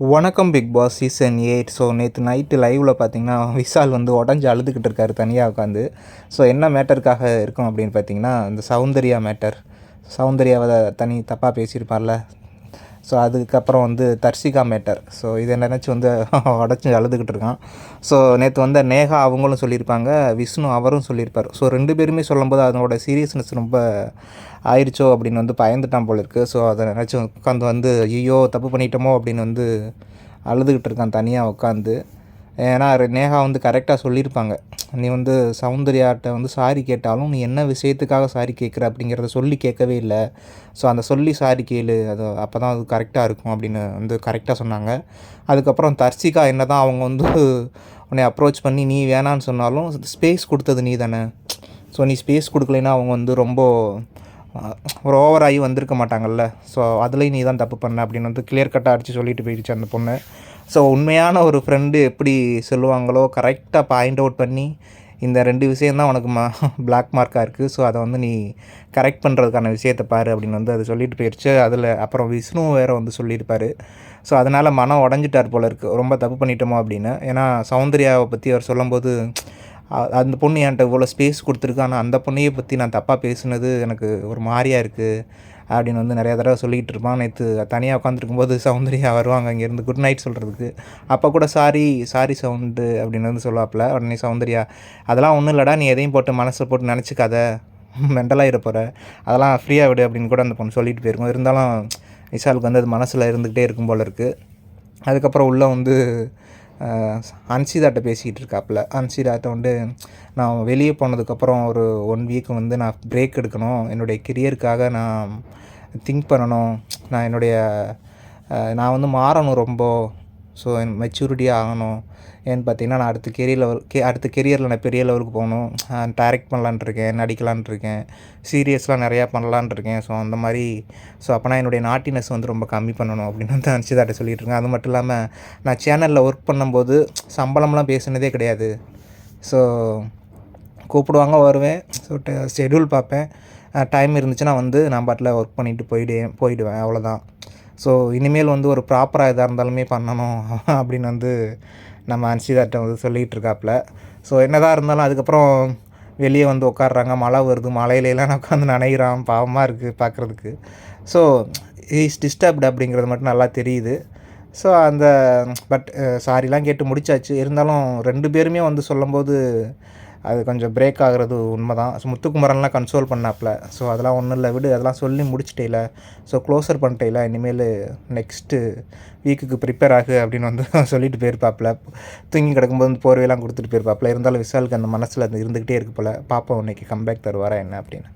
வணக்கம் Big Boss season eight so நேற்று night லைவில் பார்த்தீங்கன்னா விசால் வந்து உடஞ்சி அழுதுகிட்டு இருக்காரு தனியாக உட்காந்து ஸோ என்ன மேட்டருக்காக இருக்கும் அப்படின்னு பார்த்தீங்கன்னா இந்த சௌந்தர்யா மேட்டர். சௌந்தர்யாவை தனி தப்பாக பேசியிருப்பார்ல. ஸோ அதுக்கப்புறம் வந்து தர்சிகா மேட்டர். ஸோ இதை நினச்சி வந்து உடச்சி அழுதுகிட்டு இருக்கான். ஸோ நேற்று வந்து நேகா அவங்களும் சொல்லியிருப்பாங்க விஷ்ணு அவரும் சொல்லியிருப்பார். ஸோ ரெண்டு பேருமே சொல்லும்போது அதனோட சீரியஸ்னஸ் ரொம்ப ஆயிடுச்சோ அப்படின்னு வந்து பயந்துட்டான் போல இருக்குது ஸோ அதை நினச்சி உட்காந்து வந்து ஐயோ தப்பு பண்ணிட்டோமோ? அப்படின்னு வந்து அழுதுகிட்டு இருக்கான் தனியாக உட்காந்து. ஏன்னா நேஹா வந்து கரெக்டாக சொல்லியிருப்பாங்க. நீ வந்து சௌந்தர்யாட்ட வந்து சாரி கேட்டாலும் நீ என்ன விஷயத்துக்காக சாரி கேட்குற அப்படிங்கிறத சொல்லி கேட்கவே இல்லை. ஸோ அந்த சொல்லி சாரி கேளு. அது அப்போ தான் அது கரெக்டாக இருக்கும் அப்படின்னு வந்து கரெக்டாக சொன்னாங்க. அதுக்கப்புறம் தர்சிகா என்ன தான் அவங்க வந்து உன்னை அப்ரோச் பண்ணி நீ வேணான்னு சொன்னாலும் ஸ்பேஸ் கொடுத்தது நீ தானே ஸோ நீ ஸ்பேஸ் கொடுக்கலைன்னா அவங்க வந்து ரொம்ப ஒரு ஓவராகி வந்திருக்க மாட்டாங்கல்ல. ஸோ அதுலேயும் நீ தான் தப்பு பண்ண அப்படின்னு வந்து கிளியர் கட்டாக அடித்து சொல்லிட்டு போயிடுச்சு அந்த பொண்ணு. ஸோ உண்மையான ஒரு ஃப்ரெண்டு எப்படி சொல்லுவாங்களோ கரெக்டாக பாயிண்ட் அவுட் பண்ணி இந்த ரெண்டு விஷயந்தான் உனக்கு மா பிளாக் மார்க்காக இருக்குது ஸோ அதை வந்து நீ கரெக்ட் பண்ணுறதுக்கான விஷயத்தை பாரு அப்படின்னு வந்து அது சொல்லிட்டு போயிடுச்சு. அதில் அப்புறம் விஷ்ணு வேறு வந்து சொல்லியிருப்பார். ஸோ அதனால் மனம் உடஞ்சிட்டார் போல இருக்குது ரொம்ப தப்பு பண்ணிட்டோமோ அப்படின்னு. ஏன்னா சௌந்தர்யாவை பற்றி அவர் சொல்லும்போது அந்த பொண்ணு என்கிட்ட இவ்வளோ ஸ்பேஸ் கொடுத்துருக்கு. ஆனால் அந்த பொண்ணையை பற்றி நான் தப்பாக பேசுனது எனக்கு ஒரு மாதிரியாக இருக்குது அப்படின்னு வந்து நிறையா தடவை சொல்லிகிட்டு இருப்பான். நேற்று தனியாக உட்காந்துருக்கும் போது சௌந்தர்யா வருவாங்க அங்கேருந்து குட் நைட் சொல்கிறதுக்கு அப்போ கூட சாரி சாரி சவுண்டு அப்படின்னு வந்து சொல்லுவாப்பில். உடனே சௌந்தர்யா அதெல்லாம் ஒன்றும் இல்லைடா நீ எதையும் போட்டு மனசில் போட்டு நினச்சிக்காத. மெண்டலாக இருப்போற அதெல்லாம் ஃப்ரீயாக விடு அப்படின்னு கூட அந்த பொண்ணு சொல்லிட்டு போயிருக்கோம். இருந்தாலும் விஷாலுக்கு வந்து அது மனசில் இருந்துக்கிட்டே இருக்கும் போல் இருக்குது அதுக்கப்புறம் உள்ளே வந்து அன்சிதாட்ட பேசிக்கிட்டு இருக்காப்புல அன்சிதாட்ட வந்து நான் வெளியே போனதுக்கப்புறம் ஒரு ஒன் வீக் வந்து நான் பிரேக் எடுக்கணும். என்னுடைய கெரியருக்காக நான் திங்க் பண்ணணும். நான் என்னுடைய நான் வந்து மாறணும் ரொம்ப. ஸோ என் மெச்சூரிட்டியாக ஆகணும். ஏன்னு பார்த்தீங்கன்னா நான் அடுத்த கெரியர் லெவல் கே அடுத்த கெரியரில் நான் பெரிய லெவலுக்கு போகணும். டைரக்ட் பண்ணலான் இருக்கேன் நடிக்கலான் இருக்கேன். சீரியஸ்லாம் நிறையா பண்ணலான் இருக்கேன். ஸோ அந்த மாதிரி ஸோ அப்போனா என்னுடைய நாட்டினஸ் வந்து ரொம்ப கம்மி பண்ணணும் அப்படின்னு வந்து அனுச்சிதாட்ட சொல்லிட்டு இருக்கேன். அது மட்டும் இல்லாமல் நான் சேனலில் ஒர்க் பண்ணும்போது சம்பளம்லாம் பேசுனதே கிடையாது. ஸோ கூப்பிடுவாங்க வருவேன். ஸோ ஷெடியூல் பார்ப்பேன். டைம் இருந்துச்சுன்னா வந்து நான் பாட்டில் ஒர்க் பண்ணிவிட்டு போயிடுவேன் போயிடுவேன். அவ்வளோதான் ஸோ இனிமேல் வந்து ஒரு ப்ராப்பராக எதாக இருந்தாலுமே பண்ணணும் அப்படின்னு வந்து நம்ம அன்சிதாட்ட வந்து சொல்லிகிட்டு இருக்காப்புல ஸோ என்னதான் இருந்தாலும் அதுக்கப்புறம் வெளியே வந்து உட்காடுறாங்க மழை வருது. மழையிலலாம் உட்காந்து நனைகிறான் பாவமாக இருக்குது பார்க்குறதுக்கு ஸோ இஸ் டிஸ்டர்ப்டு அப்படிங்கிறது மட்டும் நல்லா தெரியுது. ஸோ அந்த பட் சாரிலாம் கேட்டு முடிச்சாச்சு. இருந்தாலும் ரெண்டு பேருமே வந்து சொல்லும்போது அது கொஞ்சம் பிரேக் ஆகிறது உண்மை தான் ஸோ முத்துக்குமரன்லாம் கன்சோல் பண்ணாப்புல ஸோ அதெல்லாம் ஒன்றும் இல்லை விடு. அதெல்லாம் சொல்லி முடிச்சிட்டேல. So closure பண்ணிட்டேல. இனிமேல் நெக்ஸ்ட்டு வீக்குக்கு ப்ரிப்பேர் ஆகு அப்படின்னு வந்து சொல்லிட்டு போயிருப்பாப்புல தூங்கி கிடக்கும்போது வந்து போர்வையெல்லாம் கொடுத்துட்டு போயிருப்பாப்புல இருந்தாலும் விசாலுக்கு அந்த மனசில் அது இருந்துக்கிட்டே இருக்கு போல். பாப்பா இன்னைக்கு கம்பேக் தருவாரா என்ன அப்படின்னு.